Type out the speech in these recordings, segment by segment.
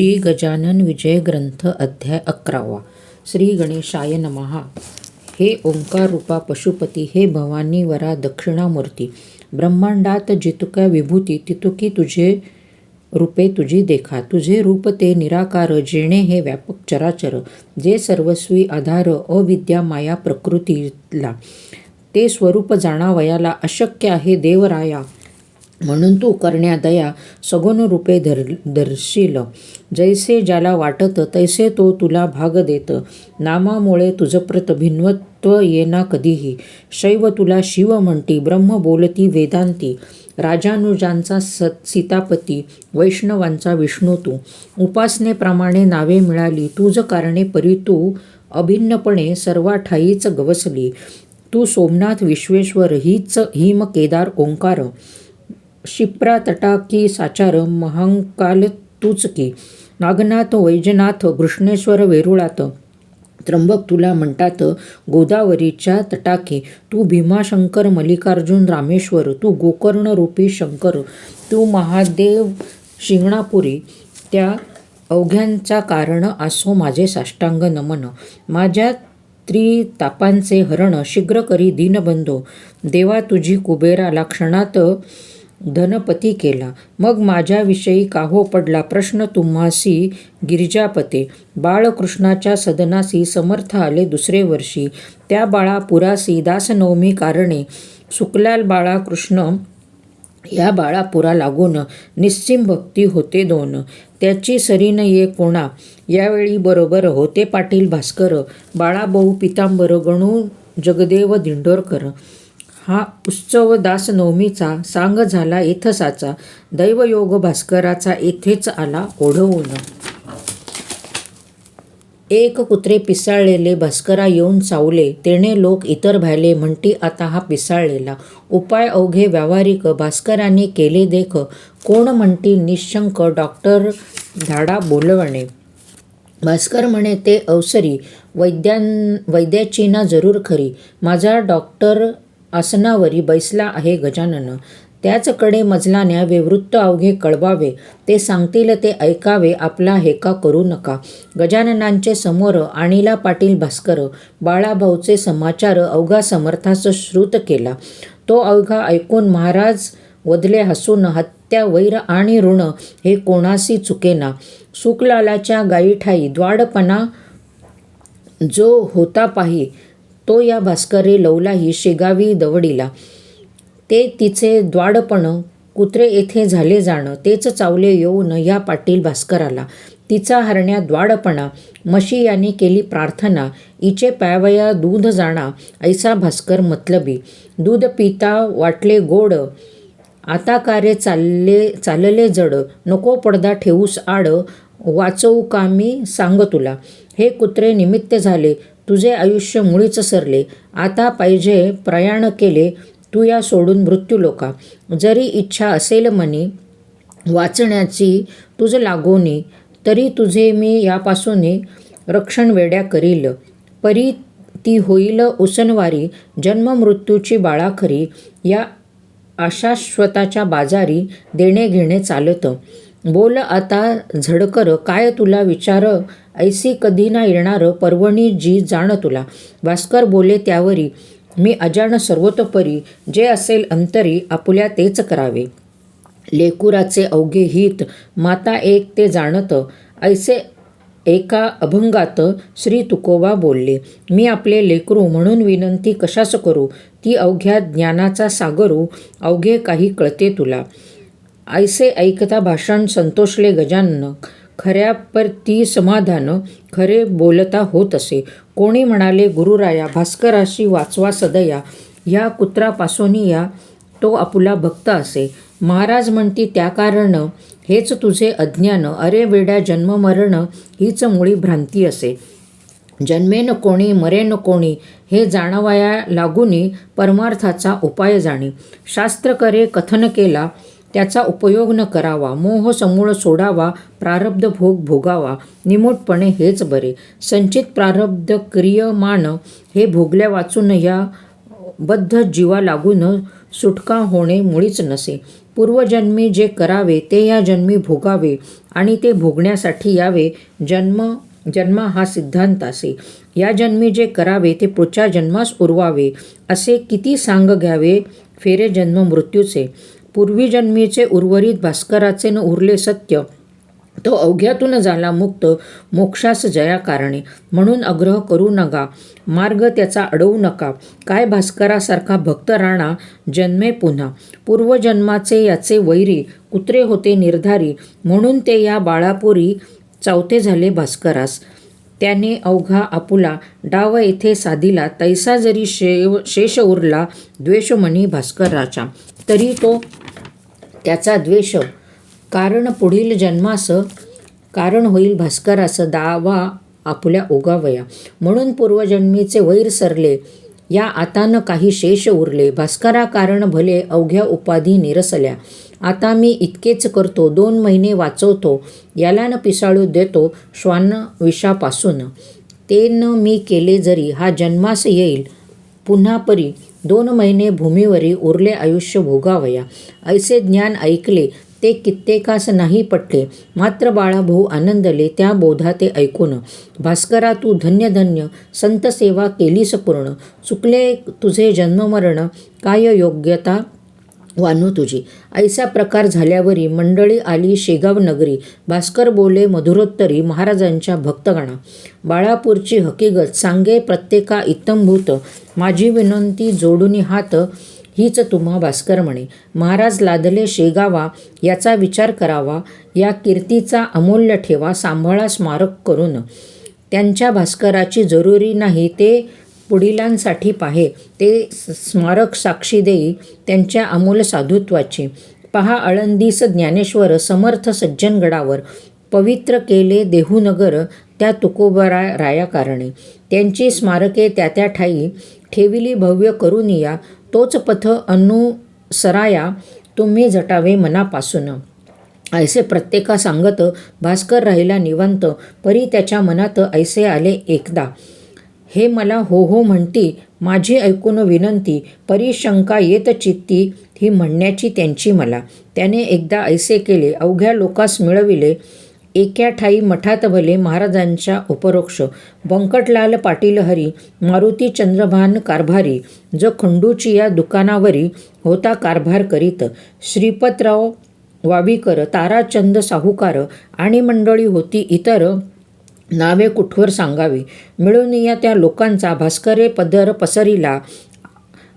श्री गजानन विजय ग्रंथ अध्याय अकरावा. श्री गणेशाय नमहा हे ओंकार रूपा पशुपती हे भवानी वरा दक्षिणामूर्ती. ब्रह्मांडात जितुका विभूती तितुकी तुझे रूपे तुझी देखा. तुझे रूप ते निराकार जेणे हे व्यापक चराचर. जे सर्वस्वी आधार अविद्या माया प्रकृतीला. ते स्वरूप जाणावयाला अशक्य आहे देवराया. म्हणून तू करण्या दया सगुण रूपे धर धरशील. जैसे ज्याला वाटत तैसे तो तुला भाग देत. नामामुळे तुझप्रत भिन्वत्व येना कधीही. शैव तुला शिव म्हणती ब्रह्म बोलती वेदांती. राजानुजांचा स सीतापती वैष्णवांचा विष्णू तू. उपासनेप्रमाणे नावे मिळाली तुझ कारणे परी तू अभिन्नपणे सर्वा ठाईच गवसली. तू सोमनाथ विश्वेश्वर हीच हिम केदार ओंकार. शिप्रा तटाकी साचार महांकाल तुचकी नागनाथ वैजनाथ कृष्णेश्वर वेरुळात त्र्यंबक तुला म्हणतात गोदावरीच्या तटाके तू भीमाशंकर मल्लिकार्जुन रामेश्वर तू गोकर्ण रूपी शंकर तू महादेव शिंगणापुरी त्या अवघ्यांचा कारण आसो माझे साष्टांग नमन. माझ्या त्रितापांचे हरण शीघ्र करी दीनबंधो. देवा तुझी कुबेराला क्षणात धनपती केला. मग माझ्याविषयी काहो पडला प्रश्न तुम्हासी गिरिजापते. बाळकृष्णाच्या सदनासी समर्थ आले दुसरे वर्षी. त्या बाळा पुरासी दासनवमी कारणे सुकलाल बाळा कृष्ण या बाळापुरा लागून निस्सिम भक्ती होते दोन. त्याची सरीन ये कोणा? यावेळी बरोबर होते पाटील भास्कर. बाळाभाऊ पितांबर गणू जगदेव दिंडोरकर. हा उत्सव दासनवमीचा सांग झाला इथसाचा दैवयोग भास्कराचा येथेच आला ओढवून. एक कुत्रे पिसाळलेले भास्करा येऊन चावले तेणे लोक इतर भायले म्हणती आता हा पिसाळलेला. उपाय अवघे व्यावहारिक भास्करांनी केले देख. कोण म्हणती निशंक डॉक्टर धाडा बोलवणे. भास्कर म्हणे ते अवसरी. वैद्यां वैद्याची ना जरूर खरी. माझा डॉक्टर आसनावरी बैसला आहे गजानन. त्याचकडे मजलान्या विवृत्त अवघे कळवावे. ते सांगतील ते ऐकावे. आपला हेका करू नका. गजाननांचे समोर आणिला पाटील भास्कर बाळाभाऊचे समाचार अवघा समर्थास श्रुत केला. तो अवघा ऐकून महाराज वदले हसून हत्या वैर आणि ऋण हे कोणासी चुकेना? सुकलालाच्या गायीठाई द्वाडपणा जो होता पाही तो या भास्करे लवलाही शेगावी दवडीला. ते तिचे द्वाडपण कुत्रे येथे झाले जाणं तेच चावले येऊन या पाटील भास्कराला. तिचा हरण्या द्वाडपणा मशी याने केली प्रार्थना इचे प्यावया दूध जाणा ऐसा भास्कर मतलबी. दूध पिता वाटले गोड आता कारे चालले चालले जड नको पडदा ठेवूस आड वाचवू का मी सांग तुला. हे कुत्रे निमित्त झाले तुझे आयुष्य मुळीच सरले आता पाहिजे प्रयाण केले. तू या सोडून मृत्यूलोका जरी इच्छा असेल मनी वाचण्याची तुझ लागोनी तरी तुझे मी यापासून रक्षण वेड्या करील. परी ती होईल उसनवारी जन्ममृत्यूची बाळाखरी. या आशाश्वताच्या बाजारी देणे घेणे चालत. बोल आता झडकर काय तुला विचार ऐसी कधी ना येणारं पर्वणी जी जाण तुला. भास्कर बोले त्यावरी मी अजाण सर्वतोपरी जे असेल अंतरी आपुल्या तेच करावे. लेकुराचे अवघे हित माता एक ते जाणत ऐसे एका अभंगात श्री तुकोबा बोलले मी आपले लेकरू म्हणून विनंती कशाच करू? ती अवघ्या ज्ञानाचा सागरू अवघे काही कळते तुला. ऐसे ऐकता भाषण संतोषले गजानन खऱ्या पर ती समाधान खरे बोलता होत असे. कोणी म्हणाले गुरुराया भास्कराशी वाचवा सदया. ह्या कुत्रापासून या तो आपुला भक्त असे. महाराज म्हणती त्या कारण हेच तुझे अज्ञान. अरे वेड्या जन्ममरण हीच मुळी भ्रांती असे. जन्मेन कोणी मरेन कोणी हे जाणवाया लागुनी परमार्थाचा उपाय जाणे. शास्त्र करे कथन केला त्याचा उपयोग न करावा मोह समूळ सोडावा प्रारब्ध भोग भोगावा निमूटपणे हेच बरे. संचित प्रारब्ध क्रियमान हे भोगल्या वाचून या बद्ध जीवा लागून सुटका होणे मुळीच नसे. पूर्वजन्मी जे करावे ते या जन्मी भोगावे आणि ते भोगण्यासाठी यावे. जन्म जन्म हा सिद्धांत असे. या जन्मी जे करावे ते पुढच्या जन्मास उरवावे. असे किती सांग घ्यावे फेरे जन्म मृत्यूचे. पूर्वीजन्मीचे उर्वरित भास्कराचे न उरले सत्य तो अवघ्यातून झाला मुक्त मोक्षास जया कारणे म्हणून आग्रह करू नका. मार्ग त्याचा अडवू नका. काय भास्करासारखा भक्त राणा जन्मे पुन्हा. पूर्वजन्माचे याचे वैरी कुत्रे होते निर्धारी. म्हणून ते या बाळापुरी चौथे झाले भास्करास. त्याने अवघा आपुला डाव येथे साधिला तैसा जरी शेव शेष उरला द्वेषमणी भास्कराचा तरी तो त्याचा द्वेष. कारण पुढील जन्मासं कारण होईल भास्करासं दावा आपुल्या ओगावया म्हणून पूर्वजन्मीचे वैर सरले. या आतानं काही शेष उरले. भास्करा कारण भले अवघ्या उपाधी निरसल्या. आता मी इतकेच करतो. दोन महिने वाचवतो. याला न पिसाळू देतो श्वान विषापासून ते न मी केले जरी. हा जन्मास येईल. पुन्हा परी. दोन महिने भूमीवरी उरले आयुष्य भोगावया. ऐसे ज्ञान ऐकले ते कित्येकास नाही पटले. मात्र बाळाभाऊ आनंदले त्या बोधा ते ऐकून भास्करा तू धन्य धन्य संत सेवा केलीस पूर्ण. चुकले तुझे जन्ममरण काय योग्यता? वानू तुझी. ऐसा प्रकार झाल्यावरी मंडळी आली शेगाव नगरी. भास्कर बोले मधुरोत्तरी महाराजांच्या भक्तगणा. बाळापूरची हकीकत सांगे प्रत्येका इत्तंभूत. माझी विनंती जोडून हात हीच तुम्हा भास्कर म्हणे. महाराज लादले शेगावा याचा विचार करावा. या कीर्तीचा अमूल्य ठेवा सांभाळा स्मारक करून. त्यांच्या भास्कराची जरुरी नाही ते पुढिलांसाठी पाहे. ते स्मारक साक्षी देई त्यांच्या अमूल साधुत्वाची. पहा आळंदीस ज्ञानेश्वर समर्थ सज्जनगडावर. पवित्र केले देहूनगर त्या तुकोबरा राया कारणे त्यांची स्मारके त्या त्या ठाई. ठेविली भव्य करून या तोच पथ अनुसराया तुम्ही जटावे मनापासून. ऐसे प्रत्येका सांगत भास्कर राहिला निवंत. परी त्याच्या मनात ऐसे आले एकदा. हे मला हो हो म्हणती माझी ऐकून विनंती परी शंका येत चित्ती ही म्हणण्याची त्यांची मला. त्याने एकदा ऐसे केले अवघ्या लोकास मिळविले एक्या ठाई मठात भले महाराजांच्या उपरोक्ष बंकटलाल पाटील हरी मारुती चंद्रभान कारभारी जो खंडूची या दुकानावरी होता कारभार करीत श्रीपतराव वावीकर ताराचंद साहूकार आणि मंडळी होती इतर नावे कुठवर सांगावी? मिळून या त्या लोकांचा भास्करे पदर पसरिला.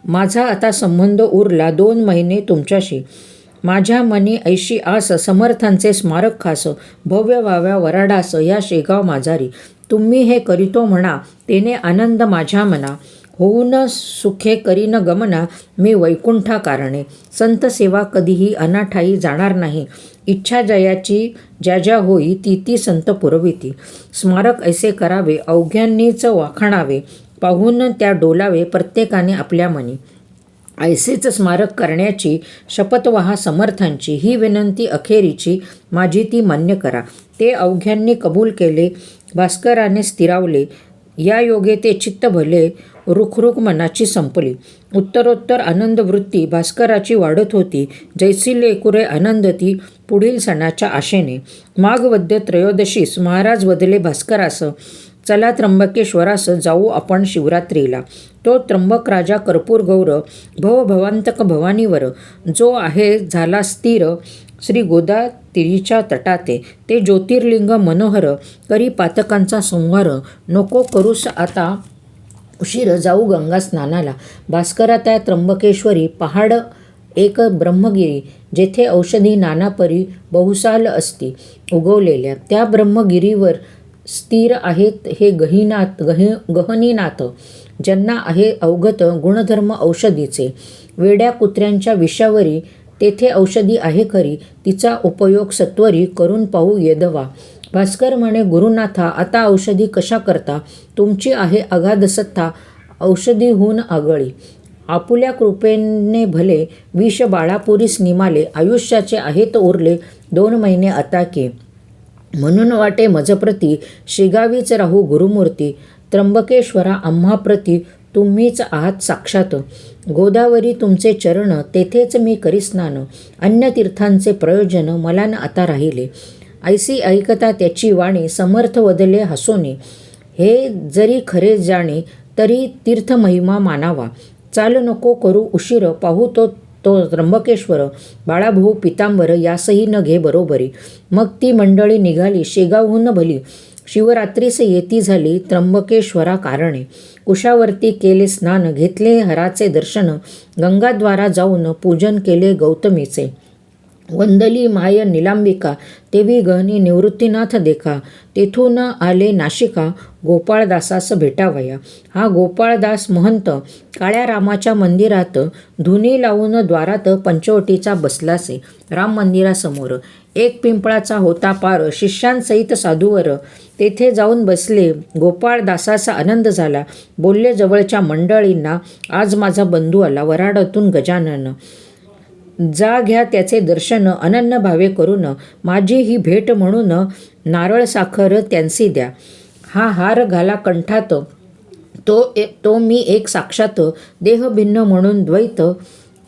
माझा आता संबंध उरला दोन महिने तुमच्याशी. माझ्या मनी ऐशी आस समर्थांचे स्मारक खास भव्य वाव्या वराडास या शेगाव माझारी तुम्ही हे करीतो म्हणा तेने आनंद माझ्या मना. होऊन सुखे करीन गमना मी वैकुंठा कारणे संत सेवा कधीही अनाठाई जाणार नाही. इच्छा जयाची ज्या ज्या होई ती ती संत पुरविती. स्मारक ऐसे करावे अवघ्यांनीच वाखाणावे पाहून त्या डोलावे प्रत्येकाने आपल्या मनी. ऐसेच स्मारक करण्याची शपथवहा समर्थांची ही विनंती अखेरीची माझी ती मान्य करा. ते अवघ्यांनी कबूल केले भास्कराने स्थिरावले या योगे ते चित्त भले रुखरुख मनाची संपली. उत्तरोत्तर आनंदवृत्ती भास्कराची वाढत होती. जैसी लेकुरे आनंदती पुढील सणाच्या आशेने. माघवद्य त्रयोदशीस महाराज बदले भास्करास चला त्र्यंबकेश्वरास जाऊ आपण शिवरात्रीला. तो त्र्यंबक राजा कर्पूर गौर भवभवांतक भवानीवर. जो आहे झाला स्थिर श्री गोदातिरीच्या तटाते. ते ज्योतिर्लिंग मनोहर करी पातकांचा संहार. नको करूस आता उशीर जाऊ गंगा स्नानाला. भास्करा त्र्यंबकेश्वरी पहाड एक ब्रह्मगिरी जेथे औषधी नानापरी बहुसाल असती उगवलेल्या. त्या ब्रह्मगिरीवर स्थिर आहेत हे गहिनाथ गहि गहनीनाथ ज्यांना आहे अवगत गुणधर्म औषधीचे. वेड्या कुत्र्यांच्या विषावरी तेथे औषधी आहे खरी तिचा उपयोग सत्वरी करून पाहू येदवा. भास्कर म्हणे गुरुनाथा आता औषधी कशा करता? तुमची आहे अगाध सत्ता औषधीहून आगळी. आपुल्या कृपेने भले विष बाळापुरीस निमाले आयुष्याचे आहेत उरले दोन महिने आता की. म्हणून वाटे मजप्रती शिगावीच राहू गुरुमूर्ती. त्र्यंबकेश्वरा आम्हाप्रती तुम्हीच आहात साक्षात. गोदावरी तुमचे चरण तेथेच मी करी स्नान अन्य तीर्थांचे प्रयोजन मला न आता राहिले. ऐसी ऐकता त्याची वाणी समर्थ वदले हसोने. हे जरी खरे जाणे तरी तीर्थमहिमा मानावा. चाल नको करू उशीर पाहू तो तो त्र्यंबकेश्वर. बाळाभाऊ पितांबर यासही न घे बरोबरी. मग ती मंडळी निघाली शेगावहून भली. शिवरात्रीस येती झाली त्र्यंबकेश्वरा कारणे. कुशावरती केले स्नान घेतले हराचे दर्शन गंगाद्वारा जाऊन पूजन केले गौतमीचे. वंदली माय निलांबिका तेवी गहनी निवृत्तीनाथ देखा तेथून आले नाशिका गोपाळदासास भेटावया. हा गोपाळदास महंत काळ्या रामाच्या मंदिरात धुनी लावून द्वारात पंचवटीचा बसलासे राम मंदिरासमोर. एक पिंपळाचा होता पार शिष्यांसहित साधूवर. तेथे जाऊन बसले गोपाळदासाचा आनंद झाला. बोलले जवळच्या मंडळींना आज माझा बंधू आला वराडातून गजानन. जा घ्या त्याचे दर्शन अनन्य भावे करून माझी ही भेट म्हणून नारळ साखर त्यांसी द्या. हा हार घाला कंठात तो ए तो मी एक साक्षात देहभिन्न म्हणून द्वैत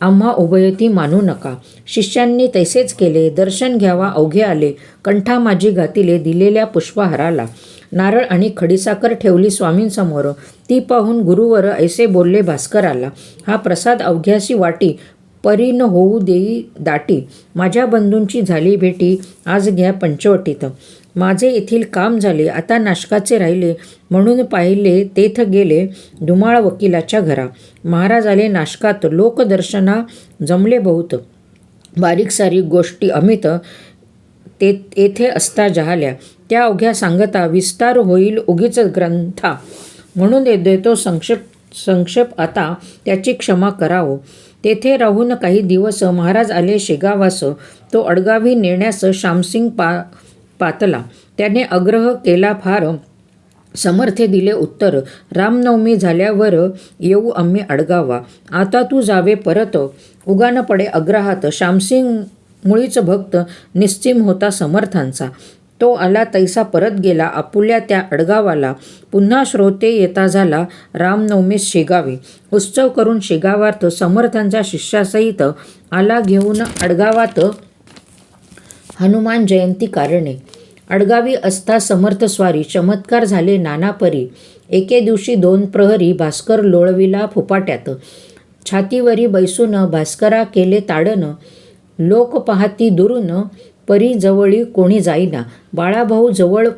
आम्हा उभयती मानू नका. शिष्यांनी तैसेच केले दर्शन घ्यावा अवघे आले कंठा माझी घातिले दिलेल्या पुष्पहाराला. नारळ आणि खडीसाखर ठेवली स्वामींसमोर ती पाहून गुरुवर ऐसे बोलले भास्कराला हा प्रसाद अवघ्याशी वाटी परी न होऊ देई दाटी. माझ्या बंधूंची झाली भेटी आज घ्या पंचवटीत. माझे येथील काम झाले आता नाशकाचे राहिले म्हणून पाहिले तेथ गेले धुमाळ वकिलाच्या घरा. महाराज आले नाशकात लोकदर्शना जमले बहुत. बारीक सारीक गोष्टी अमित ते येथे असता जहाल्या. त्या अवघ्या सांगता विस्तार होईल उगीच ग्रंथा. म्हणून देतो संक्षेप संक्षेप आता त्याची क्षमा करावं. तेथे राहून काही दिवस महाराज आले शेगावास. तो अडगावी नेण्यास श्यामसिंग पा पातला. त्याने आग्रह केला फार समर्थे दिले उत्तर रामनवमी झाल्यावर येऊ आम्ही अडगावा. आता तू जावे परत उगान पडे अग्रहात श्यामसिंग मुळीच भक्त निश्चिम होता समर्थांचा. तो आला तैसा परत गेला आपुल्या त्या अडगावाला. पुन्हा श्रोते येता झाला रामनवमीस शेगावी. उत्सव करून शेगावात समर्थांच्या शिष्यासहित आला घेऊन अडगावात हनुमान जयंती कारणे. अडगावी असता समर्थ स्वारी चमत्कार झाले नानापरी एके दिवशी दोन प्रहरी भास्कर लोळविला फुपाट्यात. छातीवरी बैसून भास्करा केले ताडन लोक पाहती दुरून परी जवळी कोणी जाईना. बाळाभाऊ जवळ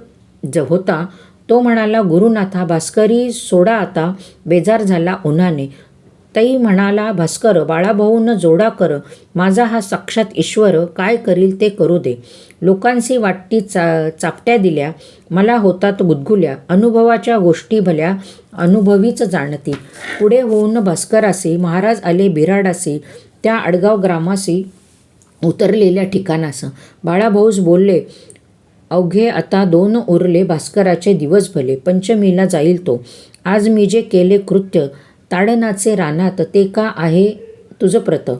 ज होता. तो म्हणाला गुरुनाथा भास्करी सोडा आता. बेजार झाला उन्हाने. तई म्हणाला भास्कर बाळाभाऊनं जोडा कर. माझा हा साक्षात ईश्वर. काय करील ते करू दे. लोकांशी वाटती चा चापट्या दिल्या. मला होतात गुदगुल्या. अनुभवाच्या गोष्टी भल्या. अनुभवीच जाणती. पुढे होऊन भास्करासी महाराज आले बिराडासी. त्या अडगाव ग्रामासी उतरलेल्या ठिकाणास. बाळाभाऊस बोलले अवघे आता दोन उरले भास्कराचे दिवस भले पंचमीला जाईल तो. आज मी जे केले कृत्य ताडनाचे रानात ते का आहे तुझं प्रत?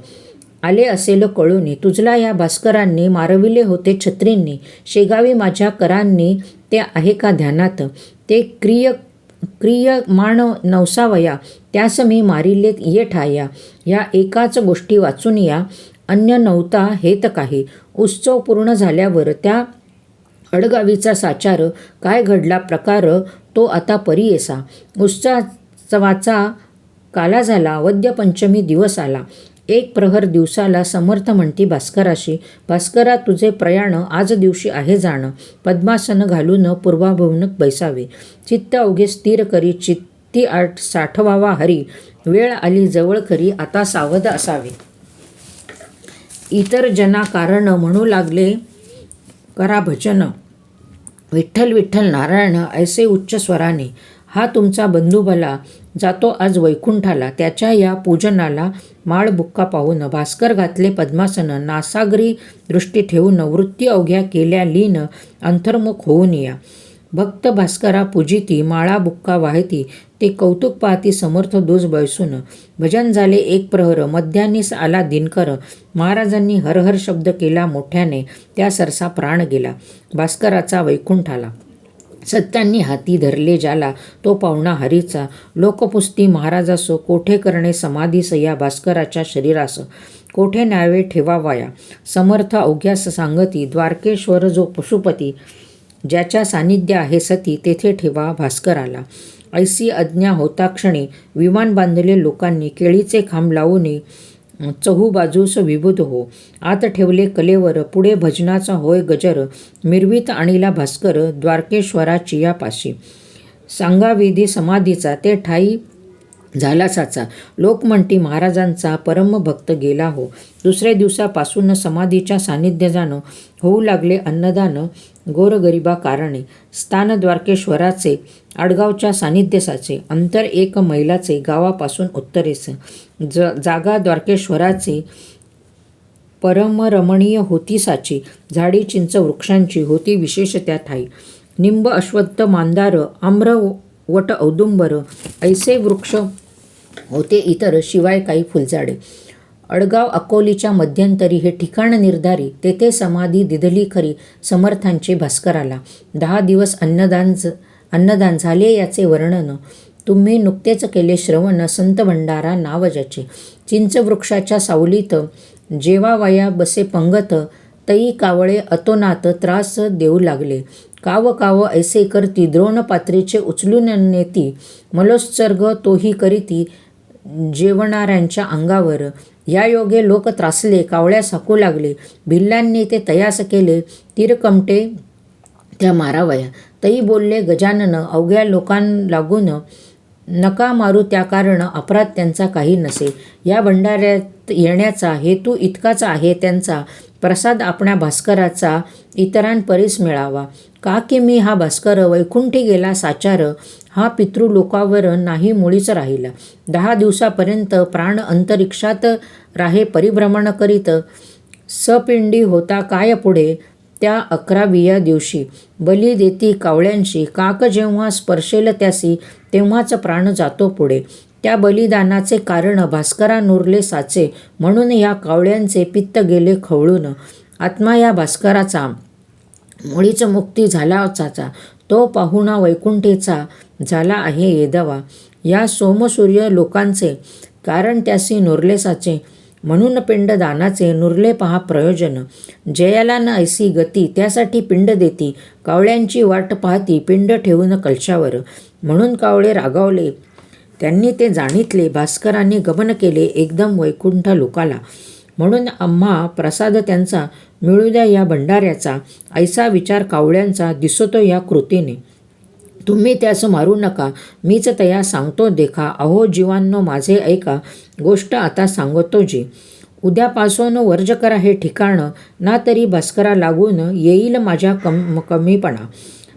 आले असेल कळूनी. तुझला या भास्करांनी मारविले होते छत्रींनी. शेगावी माझ्या करांनी ते आहे का ध्यानात? ते क्रिय क्रियमाण नवसावया त्यास मी मारिलेत ये ठाया या एकाच गोष्टी वाचून या. अन्य नव्हता हेत काही. उत्सव पूर्ण झाल्यावर त्या अडगावीचा साचार काय घडला प्रकार तो आता परियेसा उत्सवाचा काला झाला वद्यपंचमी दिवस आला. एक प्रहर दिवसाला समर्थ म्हणती भास्कराशी भास्करा तुझे प्रयाण आज दिवशी आहे जाणं. पद्मासन घालून पूर्वाभवनक बैसावे. चित्त अवघे स्थिर करी चित्ती आठ साठवावा हरी. वेळ आली जवळ करी आता सावध असावे. इतर जना कारण म्हणू लागले. करा भजन. विठ्ठल विठ्ठल नारायण ऐसे उच्च स्वराने. हा तुमचा बंधू भला जातो आज वैकुंठाला. त्याच्या या पूजनाला माळ बुक्का पाहून भास्कर घातले पद्मासन. नासागरी दृष्टी ठेवून वृत्ती अवघ्या केल्या लीन अंतर्मुख होऊन या. भक्त भास्करा पूजिती माळा बुक्का वाहती. ते कौतुक पाहती समर्थ दोष बैसून भजन झाले एक प्रहर मध्यानीस आला दिनकर. महाराजांनी हरहर शब्द केला मोठ्याने त्या सरसा प्राण गेला. भास्कराचा वैकुंठ आला. सत्यांनी हाती धरले ज्याला तो पाहुणा हरीचा. लोकपुस्ती महाराजासो कोठे करणे समाधीस या भास्कराच्या शरीरास? कोठे न्यावे ठेवावया? समर्थ अवघ्यास सांगती द्वारकेश्वर जो पशुपती ज्याच्या सानिध्य आहे सती तेथे ठेवा भास्कराला. ऐसी आज्ञा होताक्षणी विमान बांधले लोकांनी केळीचे खांब लावून चहू बाजूस हो. आत ठेवले कलेवर पुढे भजनाचा होय गजर मिरवीत आणिला भास्कर द्वारकेश्वराची या पाशी सांगा विधी समाधीचा ते ठाई झाला साचा लोक म्हणती महाराजांचा परमभक्त गेला हो. दुसऱ्या दिवसापासून समाधीच्या सानिध्य जाणं होऊ लागले अन्नदान गोरगरिबा कारणे. स्थान द्वारकेश्वराचे आडगावच्या सानिध्यसाचे अंतर एक मैलाचे गावापासून उत्तरेस. ज जागा द्वारकेश्वराचे परमरमणीय होती साची झाडी चिंच वृक्षांची होती विशेष त्या ठाई. निंब अश्वत्थ मांदार आम्र वट औदुंबर ऐसे वृक्ष होते इतर शिवाय काही फुलझाडे. अडगाव अकोलीच्या मध्यंतरी हे ठिकाण निर्धारी तेथे समाधी दिधली खरी समर्थांचे भास्कराला. दहा दिवस अन्नदान अन्नदान झाले याचे वर्णन. तुम्ही नुकतेच केले श्रवण संत भंडारा नावजाचे. चिंचवृक्षाच्या सावलीत जेवा वाया बसे पंगत तई कावळे अतोनात त्रास देऊ लागले. काव काव ऐसे करती द्रोण पात्रीचे उचलून नेती मलोत्सर्ग तोही करीती जेवणाऱ्यांच्या अंगावर. या योगे लोक त्रासले कावळ्या साकू लागले. भिल्लांनी ते तयास केले तीरकमटे त्या मारावया. तई बोलले गजानन अवघ्या लोकां लागून नका मारू त्या कारण अपराध त्यांचा काही नसे. या भंडाऱ्यात येण्याचा हेतू इतकाच आहे त्यांचा. प्रसाद आपणा भास्कराचा इतरांपरीस मिळावा. का की मी हा भास्कर वैकुंठी गेला साचार? हा पितृलोकावर नाही मुळीच राहिला. दहा दिवसापर्यंत प्राण अंतरिक्षात राहे परिभ्रमण करीत. सपिंडी होता काय पुढे? त्या अकराविया दिवशी. बली देती कावळ्यांशी. काक जेव्हा स्पर्शेल त्यासी तेव्हाच प्राण जातो पुढे. त्या बलिदानाचे कारण भास्करा नुरले साचे. म्हणून या कावळ्यांचे पित्त गेले खवळून. आत्मा या भास्कराचा. मुळीच मुक्ती झालाचाचा तो पाहुणा वैकुंठेचा झाला आहे येदवा. या सोमसूर्य लोकांचे कारण त्यासी नुरलेसाचे म्हणून पिंडदानाचे नुरले पहा प्रयोजन. जयाला न ऐसी गती त्यासाठी पिंड देती. कावळ्यांची वाट पाहती पिंड ठेवून कलशावर. म्हणून कावळे रागावले. त्यांनी ते जाणीतले. भास्करांनी गमन केले. एकदम वैकुंठ लोकाला. म्हणून आम्हा प्रसाद त्यांचा मिळू द्या या भंडाऱ्याचा ऐसा विचार कावळ्यांचा दिसतो या कृतीने. तुम्ही त्यास मारू नका मीच तया सांगतो देखा अहो जीवांनो माझे ऐका गोष्ट आता सांगतो जी. उद्यापासून वर्ज करा हे ठिकाण ना तरी भास्करा लागून येईल माझ्या कम कमीपणा.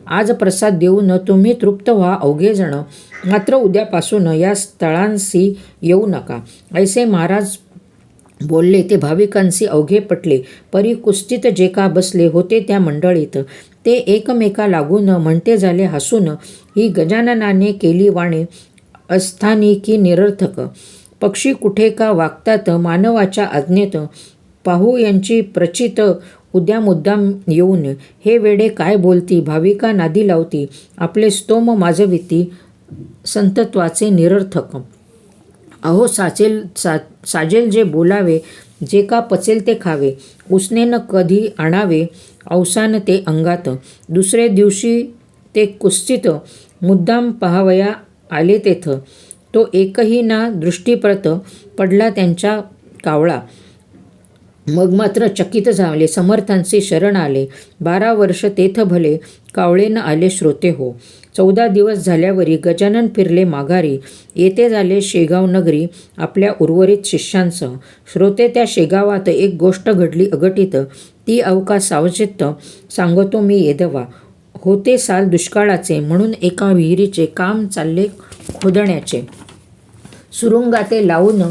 आज प्रसाद देऊन तुम्ही तृप्त व्हा अवघेजणं मात्र उद्यापासून या स्थळांशी येऊ नका. ऐसे महाराज बोलले ते भाविकांशी अवघे पटले. परी कुस्तीत जे का बसले होते त्या मंडळीत. ते एकमेका लागून म्हणते झाले हसून ही गजाननाने केली वाणे अस्थानिकी निरर्थक. पक्षी कुठे का वागतात मानवाच्या आज्ञेत. पाहू यांची प्रचित उद्या मुद्दाम येऊन. हे वेडे काय बोलती भाविका नादी लावती. आपले स्तोम माजविती संतत्वाचे निरर्थक. अहो साचेल सा साजेल जे बोलावे जे का पचेल ते खावे. उसनेनं कधी आणावे अवसान ते अंगात. दुसरे दिवशी ते कुस्तीत मुद्दाम पहावया आले तेथ. तो एकही ना दृष्टीप्रत पडला त्यांच्या कावळा. मग मात्र चकित झाले समर्थांचे शरण आले. बारा वर्ष तेथ भले कावळेनं आले श्रोते हो. चौदा दिवस झाल्यावरी गजानन फिरले माघारी. येथे झाले शेगाव नगरी आपल्या उर्वरित शिष्यांसह श्रोते त्या शेगावात एक गोष्ट घडली अघटित. ती अवका सावचित्त सांगतो मी येदवा. होते साल दुष्काळाचे म्हणून एका विहिरीचे काम चालले खोदण्याचे. सुरुंगाते लावून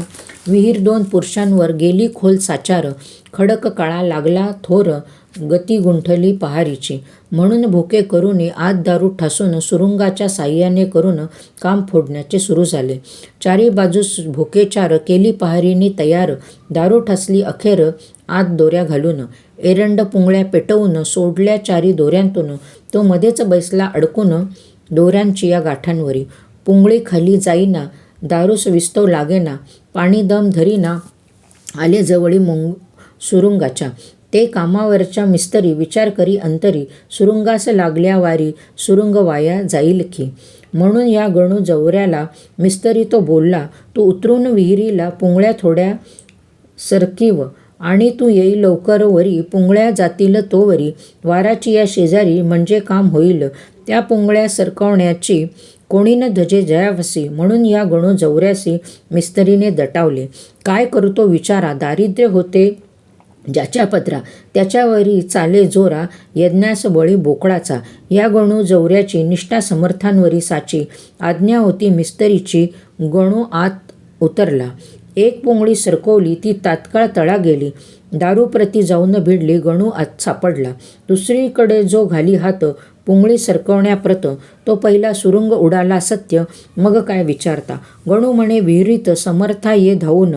विहीर दोन पुरुषांवर गेली खोल साचार. खडक काळा लागला थोर. गती गुंठली पहारीची. म्हणून भुके करून आत दारू ठासून सुरुंगाच्या साह्याने करून काम फोडण्याचे सुरू झाले. चारी बाजूस भुकेचार केली पहारीने तयार. दारू ठासली अखेर आत दोऱ्या घालून. एरंड पुंगळ्या पेटवून सोडल्या चारी दोऱ्यांतून. तो मध्येच बैसला अडकून दोऱ्यांची या गाठांवरी. पुंगळी खाली जाईना. दारूस विस्तव लागेना. पाणी दम धरीना. आले जवळी मुंग सुरुंगाच्या. ते कामावरच्या मिस्तरी विचार करी अंतरी सुरुंगास लागल्या वारी सुरुंग वाया जाईल की? म्हणून या गणू जवऱ्याला मिस्तरी तो बोलला तू उतरून विहिरीला पुंगळ्या थोड्या सरकीव आणि तू येई लवकर वरी पुंगळ्या जातील तोवरी. वाराची या शेजारी म्हणजे काम होईल. त्या पुंगळ्या सरकवण्याची कोणी न धजे जयावसी. म्हणून या गणू जवऱ्यासी मिस्त्रीने दटावले. काय करतो विचारा दारिद्र्य होते ज्याच्या पत्रा त्याच्यावरी चाले जोरा यज्ञास बळी बोकडाचा या गणू जौऱ्याची निष्ठा समर्थांवरी साची आज्ञा होती मिस्तरीची गणू आत उतरला. एक पोंगळी सरकवली ती तात्काळ तळा गेली. दारूप्रती जाऊन भिडली गणू आत सापडला. दुसरीकडे जो घाली हात पुंगळी सरकवण्याप्रत तो पहिला सुरुंग उडाला सत्य मग काय विचारता? गणू म्हणे विहिरीत समर्था ये धावून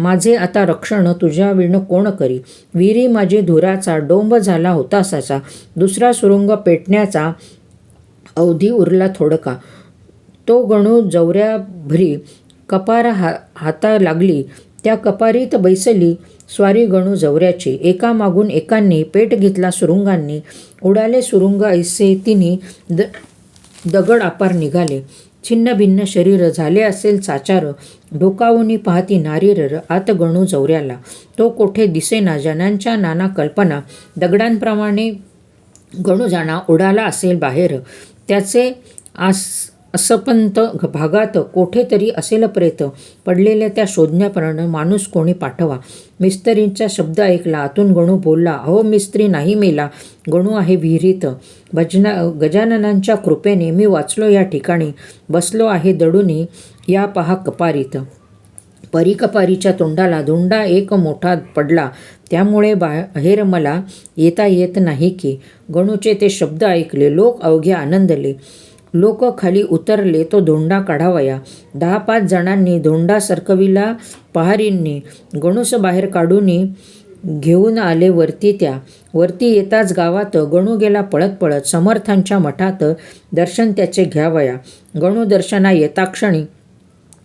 माझे आता रक्षण तुझ्या विण कोण करी? विहिरी माझी धुराचा डोंब झाला होता साचा. दुसरा सुरुंग पेटण्याचा अवधी उरला थोडका. तो गणू जवऱ्याभरी कपार हा हाता लागली. त्या कपारीत बैसली स्वारी गणू जवऱ्याची. एका मागून एकांनी पेट घेतला सुरुंगांनी. उडाले सुरुंग ऐसे तिन्ही द दगड आपार निघाले. छिन्न भिन्न शरीर झाले असेल चाचार डोकावूनी पाहती नारीर आत गणू जवऱ्याला तो कोठे दिसेना जनांच्या नाना कल्पना दगडांप्रमाणे गणू जाणा उडाला असेल बाहेर. त्याचे आस असपंत भागात कोठेतरी असेल प्रेत. पडलेल्या त्या शोधण्याप्रमाणे माणूस कोणी पाठवा. मिस्त्रींचा शब्द ऐकला. आतून गणू बोलला अहो मिस्त्री नाही मेला. गणू आहे विहिरीत. भजना गजाननांच्या कृपेने मी वाचलो या ठिकाणी. बसलो आहे दडूनी या पहा कपारीत. परीकपारीच्या तोंडाला धुंडा एक मोठा पडला. त्यामुळे बाहेर मला येता येत नाही की. गणूचे ते शब्द ऐकले. लोक अवघे आनंदले. लोक खाली उतरले तो धोंडा काढावया. दहा पाच जणांनी धोंडा सरकविला पहारींनी गणूस बाहेर काढून घेऊन आले वरती त्या. वरती येताच गावात गणू गेला पळत पळत समर्थांच्या मठात दर्शन त्याचे घ्यावया. गणू दर्शना येताक्षणी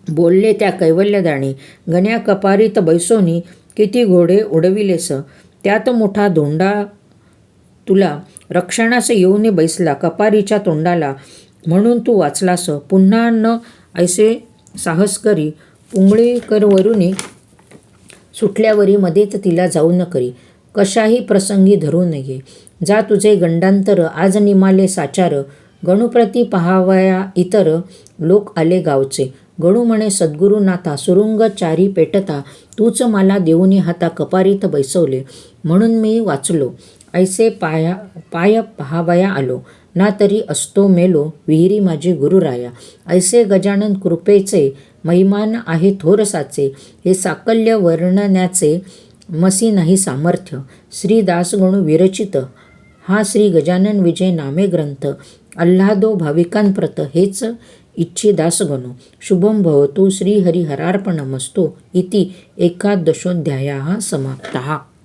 बोलले त्या कैवल्यदाणी गण्या कपारीत बैसोनी किती घोडे उडविलेस? त्यात मोठा धोंडा तुला. रक्षणास येऊन बैसला कपारीच्या तोंडाला. म्हणून तू वाचलास. पुन्हा न ऐसे साहस करी. पुंगळीकरवरुनी सुटल्यावरी मध्येच तिला जाऊ न करी. कशाही प्रसंगी धरू नये. जा तुझे गंडांतर आज निमाले साचार. गणुप्रती पहावया इतर लोक आले गावचे. गणू म्हणे सद्गुरुनाथा सुरुंग चारी पेटता. तूच मला देऊनी हाता कपारीत बैसवले. म्हणून मी वाचलो. ऐसे पाया पाय पहावया आलो. ना तरी असतो मेलो विहिरी माझी गुरुराया ऐसे गजानन कृपेचे महिमान आहे थोरसाचे हे साकल्य वर्णन्याचे मसी नाही सामर्थ्य. श्री दासगणू विरचित हा श्री गजानन विजय नामे ग्रंथ. अल्हादो भाविकांप्रत हेच इच्छी दासगणू. शुभम भवतु श्रीहरिहरार्पणमस्तु इति एकादशोऽध्यायः समाप्तः.